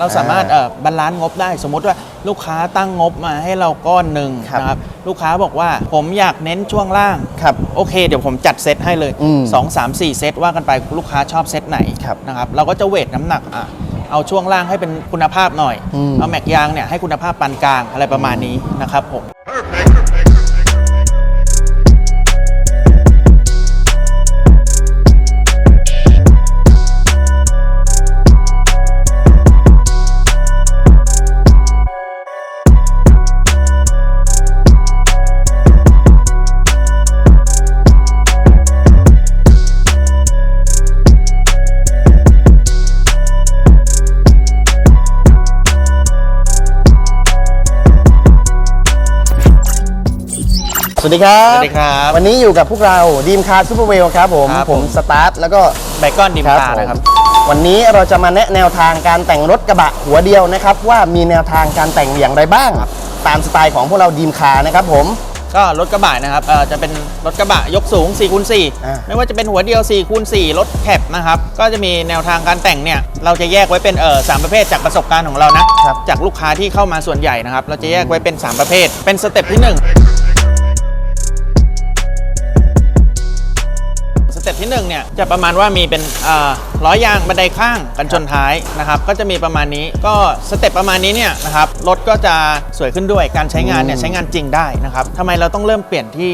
เราสามารถเอ่อบาลานซ์งบได้ สมมุติว่าลูกค้าตั้งงบมาให้เราก้อนหนึ่งครับนะครับลูกค้าบอกว่าผมอยากเน้นช่วงล่างครับโอเค เดี๋ยวผมจัดเซตให้เลยอืม2 3 4 เซตว่ากันไปลูกค้าชอบเซตไหนครับนะครับเราก็จะเวทน้ำหนักอะเอาช่วงล่างให้เป็นคุณภาพหน่อยอืมเอาแม็กยางเนี่ยให้คุณภาพปานกลางอะไรประมาณนี้นะครับผม สวัสดีครับ สวัสดีครับ วันนี้อยู่กับพวกเราดีมคาร์ซูเปอร์เวลครับผมครับผผมม สตาร์ทแล้วก็ไบคอนดิมตาผมนะครับ วันนี้เราจะมาแนะแนวทางการแต่งรถกระบะหัวเดียวนะครับ ว่ามีแนวทางการแต่งอย่างไรบ้าง ตามสไตล์ของพวกเราดีมคาร์นะครับผม ก็รถกระบะนะครับเอ่อจะเป็นรถกระบะยกสูง4คูณอ่า 4ไม่ว่าจะเป็นหัวเดียว4คูณ4รถแคปนะครับ ก็จะมีแนวทางการแต่งเนี่ย เราจะแยกไว้เป็นเออสามประเภทจากประสบการณ์ของเรานะครับจากลูกค้าที่เข้ามาส่วนใหญ่นะครับ เราจะแยกไว้เป็น 3 ประเภท เป็นสเต็ปที่ 1 ที่1เนี่ยจะประมาณว่ามีเป็นเอ่อล้อยางบันไดข้างกันชนท้ายนะครับก็จะมีประมาณนี้ก็สเต็ปประมาณนี้เนี่ยนะครับรถก็จะสวยขึ้นด้วยการใช้งานเนี่ยอืมใช้งานจริงได้นะครับทำไมเราต้องเริ่มเปลี่ยนที่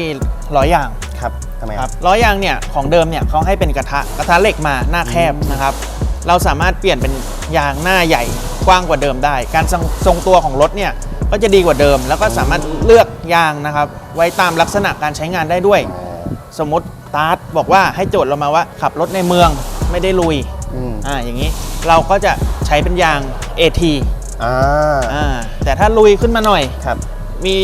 ล้อยางครับทำไมคครัรับบล้อยางเนี่ยของเดิมเนี่ยเขาให้เป็นกระทะกระทะเหล็กมาหน้าแคบนะครับเราสามารถเปลี่ยนเป็นยางหน้าใหญ่กว้างกว่าเดิมได้ การทรงทรงตัวของรถเนี่ยก็จะดีกว่าเดิม แล้วก็สามารถเลือกยางนะครับไว้ตามลักษณะการใช้งานได้ด้วย สมมติ ตาร์ทบอกว่าให้โจทย์เรามาว่าขับรถในเมืองไม่ได้ลุยอืมอ่าอย่างนี้เราก็จะใช้เป็นยาง AT อ่าอ่าแต่ถ้าลุยขึ้นมาหน่อย ครับ มี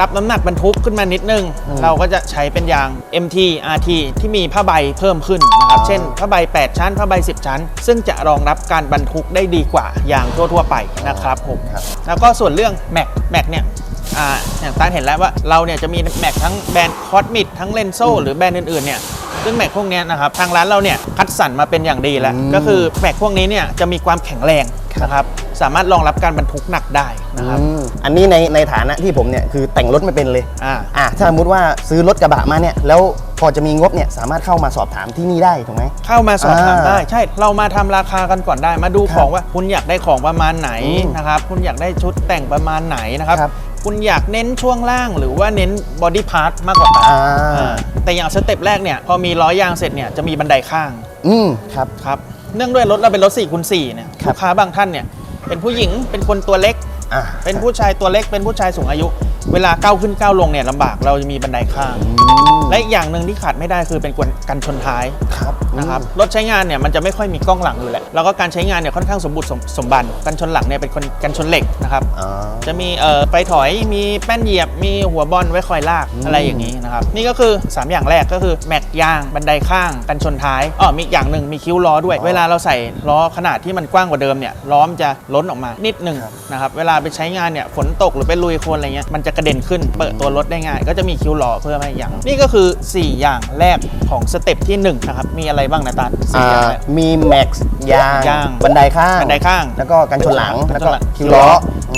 รับน้ำหนักบรรทุกขึ้นมานิดนึง อืม เราก็จะใช้เป็นยาง MT RT ที่มีผ้าใบเพิ่มขึ้นนะครับอ่าเช่นผ้าใบ 8 ชั้นผ้าใบ 10 ชั้น ซึ่งจะรองรับการบรรทุกได้ดีกว่ายางทั่ว ๆ ไปนะครับผม ครับ แล้วก็ส่วนเรื่องแม็กแม็กเนี่ย อ่าอย่างตาเห็นแล้วว่าเราเนี่ยจะมีแม็กทั้งแบรนด์คอสมิดทั้งเลนโซหรือแบรนด์อื่นๆเนี่ยซึ่งแม็กพวกเนี้ยนะครับทางร้านเราเนี่ยคัดสรรมาเป็นอย่างดีแล้วอืมก็คือแม็กพวกนี้เนี่ยจะมีความแข็งแรงนะครับสามารถรองรับการบรรทุกหนักได้นะครับอืมอันนี้ในในฐานะที่ผมเนี่ยคือแต่งรถไม่เป็นเลยอ่าอะถ้าสมมติว่าซื้อรถกระบะมาเนี่ยแล้วพอจะมีงบเนี่ยสามารถเข้ามาสอบถามที่นี่ได้ถูกไหมเข้ามาสอบถามอ่าได้ใช่เรามาทำราคากันก่อนได้มาดูครับของว่าคุณอยากได้ของประมาณไหนอืมนะครับคุณอยากได้ชุดแต่งประมาณไหนนะครับ ครับคุณอยากเน้นช่วงล่างหรือว่าเน้นบอดี้พาร์ทมากกว่ากันอ่า อ่าแต่อย่างสเต็ปแรกเนี่ยพอมีล้อยางเสร็จเนี่ยจะมีบันไดข้างอืมครับ ครับเนื่องด้วยรถเราเป็นรถ4คูณ4เนี่ยครับ ลูกค้าบางท่านเนี่ยเป็นผู้หญิงเป็นคนตัวเล็ก อะเป็นผู้ชายตัวเล็กเป็นผู้ชายสูงอายุ เวลาก้าวขึ้นก้าวลงเนี่ยลำบากเราจะมีบันไดข้างอืมและอีกอย่างหนึ่งที่ขาดไม่ได้คือเป็นกันชนท้ายครับนะครับรถใช้งานเนี่ยมันจะไม่ค่อยมีกล้องหลังอยู่แหละแล้วก็การใช้งานเนี่ยค่อนข้างสมบูรณ์สมสมบันกันชนหลังเนี่ยเป็นคนกันชนเหล็กนะครับอ๋อจะมีเอ่อไฟถอยมีแป้นเหยียบมีหัวบอลไว้คอยลากอืมอะไรอย่างนี้นะครับนี่ก็คือ 3 อย่างแรกก็คือแม็กยางบันไดข้าง กันชนท้ายอ๋อมีอีกอย่างหนึ่งมีคิ้วล้อด้วย เวลาเราใส่ล้อขนาดที่มันกว้างกว่าเดิมเนี่ยล้อมนจะล้นออกมานิดหนึ่งนะครับเวลาไปใช้งานเนี่ยฝนตกหรือไปลุยโคลนอะไรเงี้ยมันจะกระเด็นขึ้น เปิดตัวรถได้ง่าย ก็จะมีคิ้วล้อเพิ่มให้อีกอย่าง นี่ก็คือ 4 อย่างแรกของสเต็ปที่ 1 นะครับ มีอะไรบ้างนะตาลสี่อ่าอย่างแรก มีแม็กซ์ยางยาง บันไดข้างบันไดข้าง แล้วก็กันชนหลังกันแล้วชก็นหลังคิวล้อ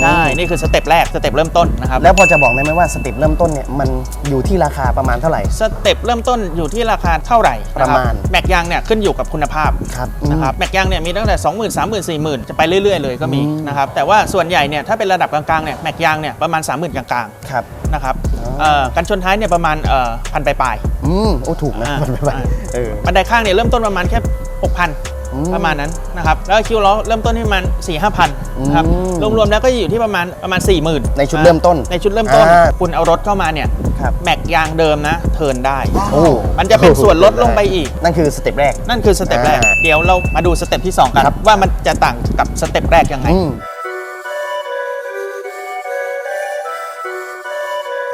ใช่อืมนี่คือสเต็ปแรกสเต็ปเริ่มต้นนะครับแล้วพอจะบอกได้ไหมว่าสเต็ปเริ่มต้นเนี่ยมันอยู่ที่ราคาประมาณเท่าไหร่สเต็ปเริ่มต้นอยู่ที่ราคาเท่าไหร่นคบประมาณแม็กยางเนี่ยขึ้นอยู่กับคุณภาพครับนะครับแม็กยางเนี่ยมีตั้งแต่20,000 30,000 40,000 จะไปเรื่อยๆเลยก็มีอืมนะครับแต่ว่าส่วนใหญ่เนี่ยถ้าเป็นระดับกลางๆเนี่ยแม็กยางเนี่ยประมาณ 30,000 กลางครับๆนะครับอ๋อเอ่อกันชนท้ายเนี่ยประมาณเอ่อพันปลายอืมโอ้ถูกนะอ่ามันไม่ไหวอ่าเออๆบันไดข้างเนี่ยเริ่มต้นประมาณแค่6,000อืมประมาณนั้นนะครับแล้วคิวล้อเริ่มต้นที่ประมาณ4 5 0 0 0นะครับอืมรวมๆแล้วก็อยู่ที่ประมาณประมาณ40,000ในชุดเริ่มต้น ในชุดเริ่มต้นอ่าคุณเอารถเข้ามาเนี่ยครับแม็กยางเดิมนะเทิร์นได้โอ้มันจะเป็นส่วนลดลงไปอีก นั่นคือสเต็ปแรกนั่นคือสเต็ปแรกอ่าเดี๋ยวเรามาดูสเต็ปที่ 2 กันครับว่ามันจะต่างกับสเต็ปแรกยังไง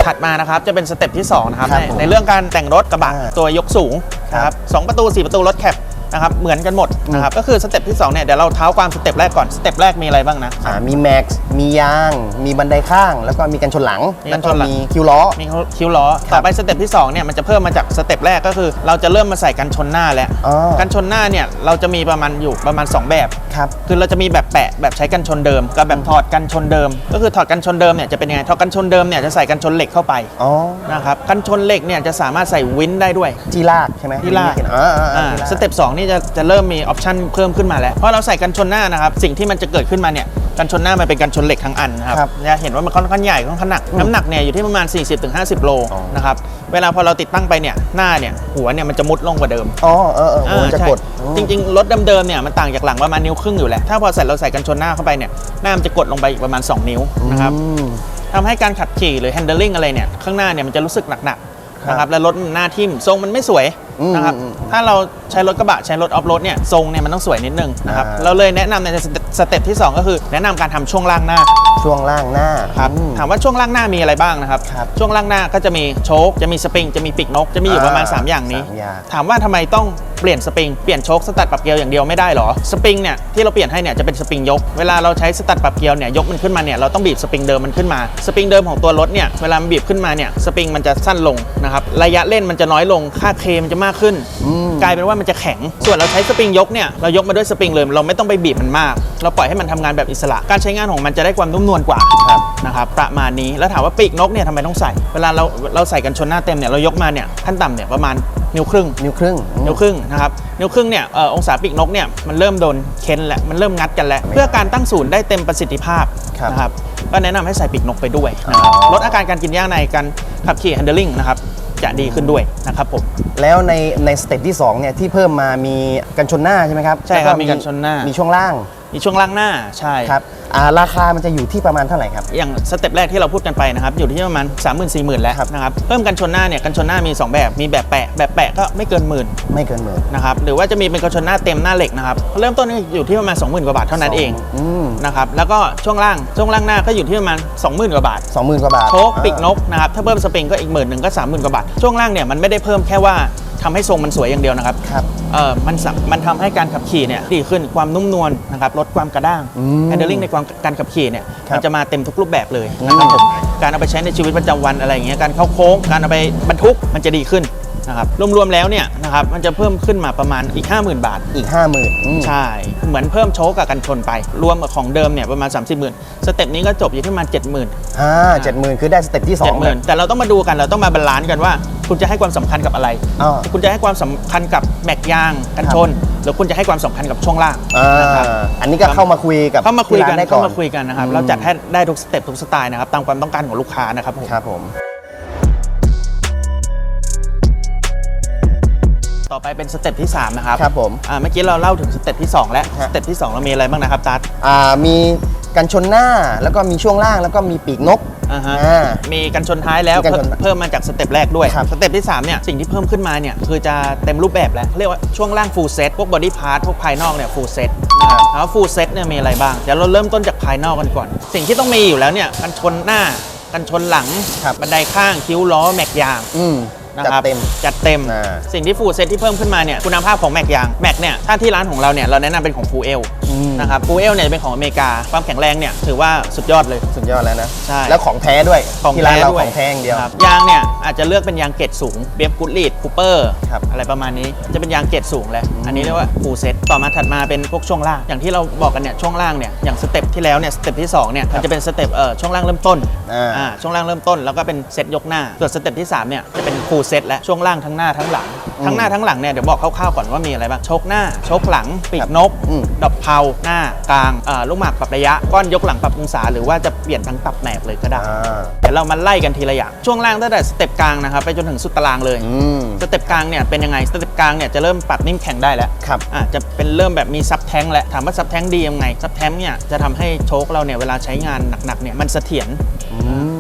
ถัดมานะครับจะเป็นสเต็ปที่2นะครับครับในผมในเรื่องการแต่งรถกระบะอ่าตัวยกสูงครับ นะครับสองประตู 4 ประตูรถแคป นะครับเหมือนกันหมดนะครับก็คือสเต็ปที่2เนี่ยเดี๋ยวเราเท้าความสเต็ปแรกก่อนสเต็ปแรกมีอะไรบ้างนะ อ่ามีแม็กซ์มียาง มีบันไดข้าง แล้วก็มีกันชนหลัง มีกัแล้วนชก็นหลัง มีคิวล้อ มีคิ้วล้อครับต่อไปสเต็ปที่2เนี่ยมันจะเพิ่มมาจากสเต็ปแรกก็คือ เราจะเริ่มมาใส่กันชนหน้าแล้วอ๋อ กันชนหน้าเนี่ยเราจะมีประมาณอยู่ประมาณ 2 แบบ ครับ คือเราจะมีแบบแปะแบบใช้กันชนเดิมกับแบบถอดกันชนเดิม ก็คือถอดกันชนเดิมเนี่ยจะเป็นยังไงถอดกันชนเดิมเนี่ยจะใส่กันชนเหล็กเข้าไปอ๋อ นะครับกันชนเหล็กเนี่ยจะสามารถใส่วินได้ด้วย ที่ลากใช่ไหมที่ลาก อ่าอ่าอ่าอ่าที่ลาก สเต็ป2นี่จะจะเริ่มมีออปชันเพิ่มขึ้นมาแล้วเพราะเราใส่กันชนหน้านะครับสิ่งที่มันจะเกิดขึ้นมาเนี่ยกันชนหน้ามันเป็นกันชนเหล็กทั้งอันนะครับครับจะเห็นว่ามันค่อนข้างใหญ่ค่อนข้างหนักน้ำหนักเนี่ยอยู่ที่ประมาณ 40-50 โลอ๋อนะครับเวลาพอเราติดตั้งไปเนี่ยหน้าเนี่ยหัวเนี่ยมันจะมุดลงกว่าเดิมอ๋อเออเออโอ้อ่าจะใช่กดจริงๆรถเดิมๆเนี่ยมันต่างจากหลังประมาณนิ้วครึ่งอยู่แหละถ้าพอใส่เราใส่กันชนหน้าเข้าไปเนี่ยหน้ามันจะกดลงไปอีกประมาณ 2 นิ้วนะครับอืมทำให้การขับขี่หรือ handling อะไรเนี่ยข้างหน้าเนี่ยมันจะรู้สึกหนักๆครับนะครับและรถมันหน้าทิ่มทรงมันไม่สวยอืมนะครับอืมถ้าเราใช้รถกระบะใช้รถออฟโรดเนี่ยทรงเนี่ยมันต้องสวยนิดนึงนะครับอ่าเราเลยแนะนำในสเต็ปที่ 2 ก็คือ แนะนำการทำช่วงล่างหน้า ช่วงล่างหน้าครับอืมถามว่าช่วงล่างหน้ามีอะไรบ้างนะครับครับช่วงล่างหน้าก็จะมีโชคจะมีสปริงจะมีปีกนกจะมีอยู่ประมาณอ่า3อย่างนี้สามอย่างถามว่าทำไมต้องเปลี่ยนสปริงเปลี่ยนโชคสตัดปรับเกลียวอย่างเดียวไม่ได้หรอสปริงเนี่ยที่เราเปลี่ยนให้เนี่ยจะเป็นสปริงยกเวลาเราใช้สตัดปรับเกลียวเนี่ยยกมันขึ้นมาเนี่ยเราต้องบีบสปริงเดิมมันขึ้นมาสปริงเดิมของตัวรถเนี่ยเวลามันบีบขึ้นมาเนี่ยสปริงมันจะสั้นลงนะครับระยะเล่นมันจะน้อยลงค่าเคมันจะมากขึ้นอืมกลายเป็นว่ามันจะแข็ง ส่วนเราใช้สปริงยกเนี่ยเรายกมาด้วยสปริงเลยเราไม่ต้องไปบีบมันมาก เราปล่อยให้มันทำงานแบบอิสระ การใช้งานของมันจะได้ความนุ่มนวลกว่าครับนะครับประมาณนี้แล้วถามว่าปีกนกเนี่ยทำไมต้องใส่ เวลาเราเราใส่กันชนหน้าเต็มเนี่ยเรายกมาเนี่ยขั้นต่ำเนี่ยประมาณนิ้วครึ่งนิ้วครึ่งอืมนิ้วครึ่งนะครับนิ้วครึ่งเนี่ยเอ่อองศาปีกนกเนี่ยมันเริ่มโดนเค้นแล้วมันเริ่มงัดกันแล้วเพื่อการตั้งศูนย์ได้เต็มประสิทธิภาพครับนะครับก็แนะนำให้ใส่ปีกนกไปด้วยนะครับอ๋อลดอาการการกินย่างในการขับขี่ handling นะครับ จะดีขึ้นด้วยนะครับผม แล้วในในสเต็ปที่2เนี่ยที่เพิ่มมามีกันชนหน้าใช่ไหมครับใช่ครับแล้วมีกันชนหน้า มีช่วงล่าง มีช่วงล่างหน้าใช่ครับ อ่าราคามันจะอยู่ที่ประมาณเท่าไหร่ครับ อย่างสเต็ปแรกที่เราพูดกันไปนะครับอยู่ที่ประมาณ 3 0 0 0 0 4 0,000แล้วครับนะครับเพิ่มกันชนหน้าเนี่ยกันชนหน้ามี 2 แบบมีแบบแปะแบบแปะก็ไม่เกินหมื่นไม่เกินหมื่นนะครับหรือว่าจะมีเป็นกันชนหน้าเต็มหน้าเหล็กนะครับเริ่มต้นอยู่ที่ประมาณ 20,000 กว่าบาทเท่านั้นเองอืมนะครับแล้วก็ช่วงล่างช่วงล่างหน้าก็อยู่ที่ประมาณ 20,000 กว่าบาทสองหมื่นกว่าบาทโชคปีกนกนะครับถ้าเพิ่มสปริงก็อีกหมื่นหนึ่งก็30,000 กว่าบาทช่วงล่างเนี่ยมันไม่ได้เพิ่มแค่ว่า ทำให้ทรงมันสวยอย่างเดียวนะครับครับ เออมันสะมันทำให้การขับขี่เนี่ยดีขึ้นความนุ่มนวลนะครับลดความกระด้างอืม handling ในความการขับขี่เนี่ยครับมันจะมาเต็มทุกรูปแบบเลยนะครับอืม ผมการเอาไปใช้ในชีวิตประจำวันอะไรอย่างเงี้ยการเข้าโค้ง การเอาไปบรรทุกมันจะดีขึ้น นะครับรวมๆแล้วเนี่ยนะครับมันจะเพิ่มขึ้นมาประมาณอีก 50,000 บาท อีกห้าหมื่นใช่ เหมือนเพิ่มโชคกับกันชนไป รวมกับของเดิมเนี่ยประมาณ 30 0,000สเต็ปนี้ก็จบอยู่ที่ประมาณ70,000อ่าเจ็ดหมื่นคือได้สเต็ปที่สอง70,000แต่เราต้องมาดูกันเราต้องมาบาลานซ์กันว่าคุณจะให้ความสำคัญกับอะไรอ่าคุณจะให้ความสำคัญกับแม็กยางกันชน หรือคุณจะให้ความสำคัญกับช่วงล่างอ่านะครับอันนี้ก็เข้ามาคุยกับเข้ามาคุยกันที่ร้ได้ก่เข้าอนมาคุยกันนะครับอืมเราจัดให้ได้ทุกสเต็ปทุกสไตล์นะครับตามความต้องการของลูกค้านะครับผมครับผม ต่อไปเป็นสเต็ปที่ 3 นะครับครับผมอ่าเมื่อกี้เราเล่าถึงสเต็ปที่ 2 แล้วฮะสเต็ปที่ 2 เรามีอะไรบ้างนะครับตัด อ่ามีกันชนหน้าแล้วก็มีช่วงล่างแล้วก็มีปีกนกอ่าฮะ อ่า มีกันชนท้ายแล้วมีกันชนเพิ่มเพิ่มมาจากสเต็ปแรกด้วย ครับสเต็ปที่ 3 เนี่ย สิ่งที่เพิ่มขึ้นมาเนี่ย คือจะเต็มรูปแบบแล้วเขาเรียกว่าช่วงล่าง full set พวก body part พวกภายนอกเนี่ย full set นะครับแล้ว full set เนี่ยมีอะไรบ้าง เดี๋ยวเราเริ่มต้นจากภายนอกกันก่อน สิ่งที่ต้องมีอยู่แล้วเนี่ยกันชนหน้า กันชนหลังครับบันไดข้างคิ้วล้อแม็กยาง อืม นะจัดครับเต็มจัดเต็ม อ่า สิ่งที่ฟูลเซตที่เพิ่มขึ้นมาเนี่ยคุณภาพของแม็กยางแม็กเนี่ยถ้าที่ร้านของเราเนี่ยเราแนะนำเป็นของฟูเอล อืม นะครับฟูเอลเนี่ยจะเป็นของอเมริกา ความแข็งแรงเนี่ยถือว่าสุดยอดเลย สุดยอดแล้วนะ ใช่ แล้วของแท้ด้วยของที่ร้านแท้เราด้วยของแท้อย่างเดียว ครับยางเนี่ยอาจจะเลือกเป็นยางเกรดสูงเบียบกุดลีดคูเปอร์ครับอะไรประมาณนี้จะเป็นยางเกรดสูงแล้วอันนี้เรียกว่าฟูลเซตต่อมาถัดมาเป็นพวกช่วงล่างอย่างที่เราบอกกันเนี่ยช่วงล่างเนี่ยอย่างสเต็ปที่แล้วเนี่ยสเต็ปที่สองเนี่ยมันจะเป็นสเต็ปเอ่อช่วงล่างเริ่มต้นอ่า อ่าช่วงล่างเริ่มต้นแล้วก็เป็นเซตยกหน้าส่วนสเต็ปที่สามเนี่ยจะเป็นฟูลเซตและช่วงล่างทั้งหน้าทั้งหลังทั้งหน้าทั้งหลังเนี่ยเดี๋ยวบอกคร่าวๆก่อนว่ามีอะไรบ้างโชกหน้าโชกหลังปีกนกอืม ดอกเผาหน้ากลางเอ่อลูกหมากปรับระยะก้อนยกหลังปรับองศา หรือว่าจะเปลี่ยนทั้งตับแหนบเลยก็ได้อ่าเดี๋ยวเรามาไล่กันทีละอย่างช่วงล่างตั้งแต่สเต็ปกลางนะครับไปจนถึงสุดตารางเลยอืมสเต็ปกลางเนี่ยเป็นยังไงสเต็ปกลางเนี่ยจะเริ่มปรับนิ่มแข็งได้แล้วครับอะจะเป็นเริ่มแบบมีซับแท้งแล้วถามว่าซับแท้งดียังไงซับแท้งเนี่ยจะทำให้โชคเราเนี่ยเวลาใช้งานหนักๆเนี่ยมันเสถียร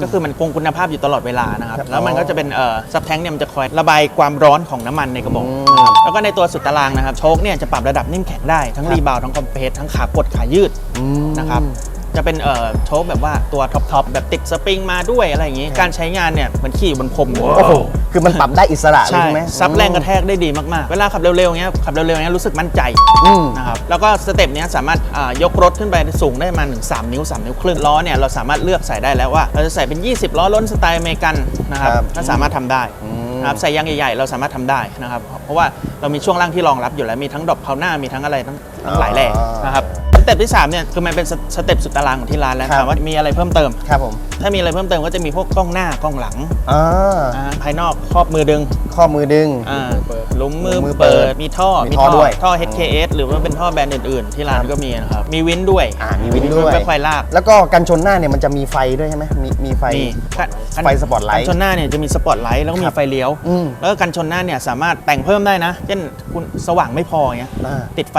ก็คือมันคงคุณภาพอยู่ตลอดเวลานะครับ ครับแล้วมันก็จะเป็นเอ่อซับแท้งเนี่ยมันจะคอยระบายความร้อนของน้ำมันในกระบอกอืมนะครับแล้วก็ในตัวสุดตารางนะครับโชคเนี่ยจะปรับระดับนิ่มแข็งได้ทั้งรีบาวด์ทั้งคอมเพรสทั้งขากดขายืดอืมนะครับ จะเป็นเอ่อโชคแบบว่าตัวท็อปทอปแบบติดสปริงมาด้วยอะไรอย่างงี้ การใช้งานเนี่ยเหมือนขี่บนพรมเลย โอ้โหคือมันปรับได้อิสระเลยใช่ใช่ไหมซับแรงกระแทกได้ดีมาก ๆ เวลาขับเร็วๆเงี้ยขับเร็วๆเงี้ยรู้สึกมั่นใจอืม นะครับ แล้วก็สเต็ปเนี้ยสามารถอ่ายกรถขึ้นไปสูงได้ประมาณถึง3นิ้ว 3 นิ้วครึ่งล้อเนี่ยเราสามารถเลือกใส่ได้แล้วว่า เราจะใส่เป็น 20 ล้อล้นสไตล์อเมริกันนะครับครับก็สามารถทำได้อืมนะครับใส่ยางใหญ่ ๆ เราสามารถทำได้นะครับ เพราะว่า เรามีช่วงล่างที่รองรับอยู่แล้วมีทั้งดอกเพาหน้ามีทั้งอะไรทั้งทั้งหลายแหล่นะครับสเต็ปที่สามเนี่ยคือมันเป็นสสเต็ปสุดตารางของที่ร้านแล้วครับ ถามว่ามีอะไรเพิ่มเติม ครับผมถ้ามีอะไรเพิ่มเติมก็จะมีพวกกล้องหน้ากล้องหลังอ่าอ่าภายนอกครอบมือดึงข้อมือดึง อ่า หลุมมือหลุมมือเปิเปิดดมีท่อมีท่อด้วย ท่อ HKS หรือว่าเป็นท่อแบรนด์อื่นๆ ที่ร้านก็มีนะครับ มีวินด้วยอ่ามีวินด้วยไฟไฟลาก แล้วก็กันชนหน้าเนี่ยมันจะมีไฟด้วยใช่ไหมมีมีไฟ มีกันไฟสปอตไลท์กันชนหน้าเนี่ยจะมีสปอตไลท์แล้วก็คมีรับไฟเลี้ยว อืมแล้วก็กันชนหน้าเนี่ยสามารถแต่งเพิ่มได้นะ เช่นคุณสว่างไม่พออย่างเงี้ยอ่าติดไฟ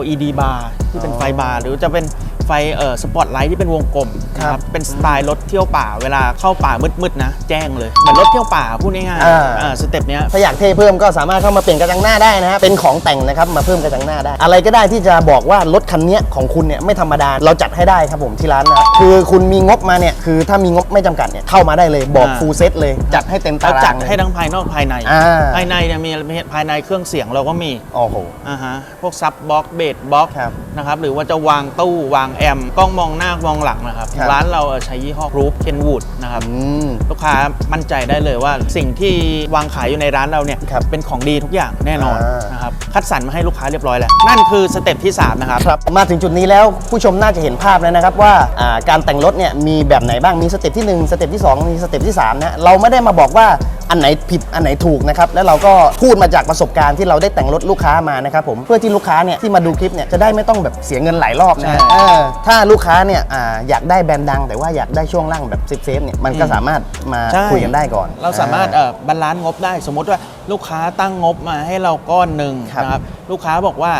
LED บาร์ที่เป็นอ๋อไฟบาร์หรือจะเป็นไฟเอ่อสปอตไลท์ที่เป็นวงกลมนะคครัรับบเป็นสไตล์รถเที่ยวป่าเวลาเข้าป่ามืดๆนะแจ้งเลยเหมือนรถเที่ยวป่าพูดง่ายอ่าๆอ่าสเต็ปเนี้ย ถ้าอยากเท่เพิ่มก็สามารถเข้ามาเปลี่ยนกระจังหน้าได้นะฮะเป็นของแต่งนะครับมาเพิ่มกระจังหน้าได้ อะไรก็ได้ที่จะบอกว่ารถคันเนี้ยของคุณเนี่ยไม่ธรรมดาเราจัดให้ได้ครับผมที่ร้านนะคือคุณมีงบมาเนี่ยคือถ้ามีงบไม่จำกัดเนี่ยเข้ามาได้เลยบอกอ่า ฟูลเซตเลยจัดให้เต็มตาเราราจัดงเลยให้ทั้งภายนอกภายใน อ่า ภายในเนี่ยมีภายในเครื่องเสียงเราก็มีโอ้โห อ่าฮะพวกซับบ็อกเบสบ็อกครับ นะครับหรือว่าจะวางตู้วางแอมป์กล้องมองหน้ามองหลังนะครับ ครับ ร้านเราใช้ยี่ห้อรูปเคนวูดนะครับ อืม ลูกค้ามั่นใจได้เลยว่าสิ่งที่วางขายอยู่ในร้านเราเนี่ยครับเป็นของดีทุกอย่างแน่นอนอ่าน นะครับคัดสรรมาให้ลูกค้าเรียบร้อยแล้ว นั่นคือสเต็ปที่ 3 นะครับ ครับมาถึงจุดนี้แล้วผู้ชมน่าจะเห็นภาพแล้วนะครับว่าอ่าการแต่งรถเนี่ยมีแบบไหนบ้างมีสเต็ปที่ 1 สเต็ปที่ 2 มีสเต็ปที่3นะเราไม่ได้มาบอกว่า อันไหนผิดอันไหนถูกนะครับแล้วเราก็พูดมาจากประสบการณ์ที่เราได้แต่งรถลูกค้ามานะครับผมเพื่อที่ลูกค้าเนี่ยที่มาดูคลิปเนี่ยจะได้ไม่ต้องแบบเสียเงินหลายรอบนะฮะใช่เออถ้าลูกค้าเนี่ยอ่าอยากได้แบรนด์ดัง แต่ว่าอยากได้ช่วงล่างแบบเซฟๆเนี่ยมันก็สามารถมาใช่ คุยกันได้ก่อน เราสามารถอ่เอ่อบาลานซ์งบได้ สมมุติว่าลูกค้าตั้งงบมาให้เราก้อนหนึ่งครับ นะครับลูกค้าบอกว่า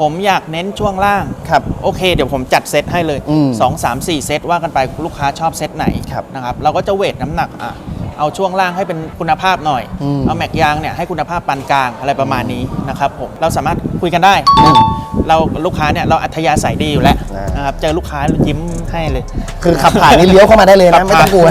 ผมอยากเน้นช่วงล่าง ครับ โอเค เดี๋ยวผมจัดเซตให้เลย อืม2 3 4 เซตว่ากันไปลูกค้าชอบเซตไหนครับ นะครับเราก็จะเวทน้ำหนักอะ เอาช่วงล่างให้เป็นคุณภาพหน่อย อืม เอาแม็กยางเนี่ยให้คุณภาพปานกลางอะไรประมาณนี้นะครับผมเราสามารถคุยกันได้อืมเราลูกค้าเนี่ยเราอัธยาศัยดีอยู่แล้วนะนะครับเจอลูกค้ายิ้มให้เลยคือขับผ่านนี่เลี้ยวเข้ามาได้เลยนะไม่ต้องกลัว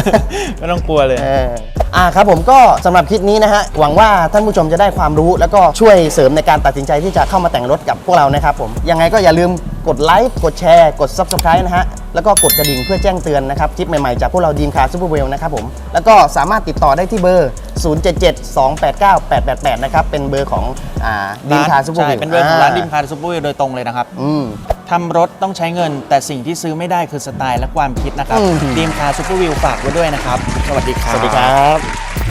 ไม่ต้องกลัวเลย เอออ่าครับผมก็สำหรับคลิปนี้นะฮะ หวังว่าท่านผู้ชมจะได้ความรู้ แล้วก็ช่วยเสริมในการตัดสินใจที่จะเข้ามาแต่งรถกับพวกเรานะครับผม ยังไงก็อย่าลืมกดไลค์กดแชร์ กด Subscribe นะฮะ แล้วก็กดกระดิ่งเพื่อแจ้งเตือนนะครับคลิปใหม่ๆจากพวกเราดีมคาร์ซูเปอร์เวลนะครับผมแล้วก็สามารถติดต่อได้ที่เบอร์ 0772898888นะครับเป็นเบอร์ของอ่าดีมคาร์ซูเปอร์เวใช่ลเป็นเบอร์ของร้านดิมคาร์ซูเปอร์โดยตรงเลยนะครับอืมทำรถต้องใช้เงิน แต่สิ่งที่ซื้อไม่ได้คือสไตล์และความคิดนะครับอืมดีมคาร์ซูเปอร์วิวฝากไว้ด้วยนะครับ สวัสดีครับ สวัสดีครับ